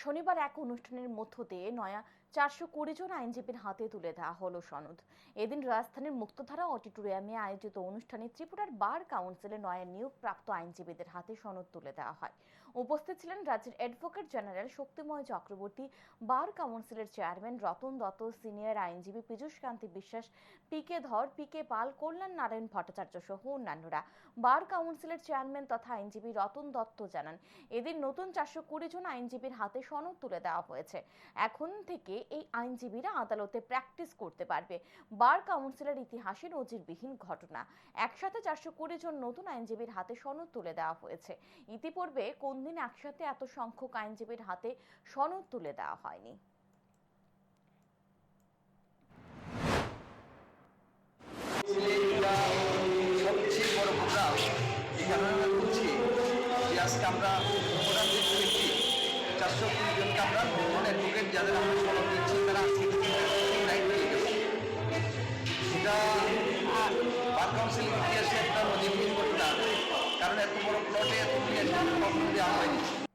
শনিবার এক অনুষ্ঠানের মধ্য দিয়ে নয়া চারশো কুড়ি জন আইনজীবীর হাতে তুলে দেওয়া হলো সনদ। এদিন রাজধানীর মুক্তধারা অডিটোরিয়ামে আয়োজিত অনুষ্ঠানে ত্রিপুরার বার কাউন্সিলে নয়া নিয়োগপ্রাপ্ত আইনজীবীদের হাতে সনদ তুলে দেওয়া হয়। উপস্থিত ছিলেন রাজ্যের advocate general Shaktimoy Chakraborty, bar কাউন্সিলের চেয়ারম্যান রতন দত্ত, সিনিয়র আইনজীবী পীযূষ কান্তি Biswas, P K Dhar, P K Pal, Kalyan Narayan Bhattacharya সহ অন্যান্যরা। বার কাউন্সিলের চেয়ারম্যান তথা আইনজীবী রতন দত্ত জানান, এদিন নতুন চারশো কুড়ি জন আইনজীবীর হাতে সনদ তুলে দেওয়া হয়েছে। এখন থেকে এই আইনজীবীরা আদালতে প্র্যাকটিস করতে পারবে। বার কাউন্সিলের ইতিহাসে নজিরবিহীন ঘটনা। একসাথে চারশো কুড়ি জন নতুন আইনজীবীর হাতে সনদ তুলে দেওয়া হয়েছে। ইতিপূর্বে কোন দিন একসাথে এত সংখ্যক আইনজীবীর হাতে সনদ তুলে দেওয়া হয়নি। সবচেয়ে বড় প্রোগ্রাম এই আমরা আমরা চারশো কুড়ি জনকে আমরা বার কাউন্সিলের ইতিহাসে একটা নজিরবিহীন ঘটনা কারণ এত বড় প্লটে এত কখনো দেওয়া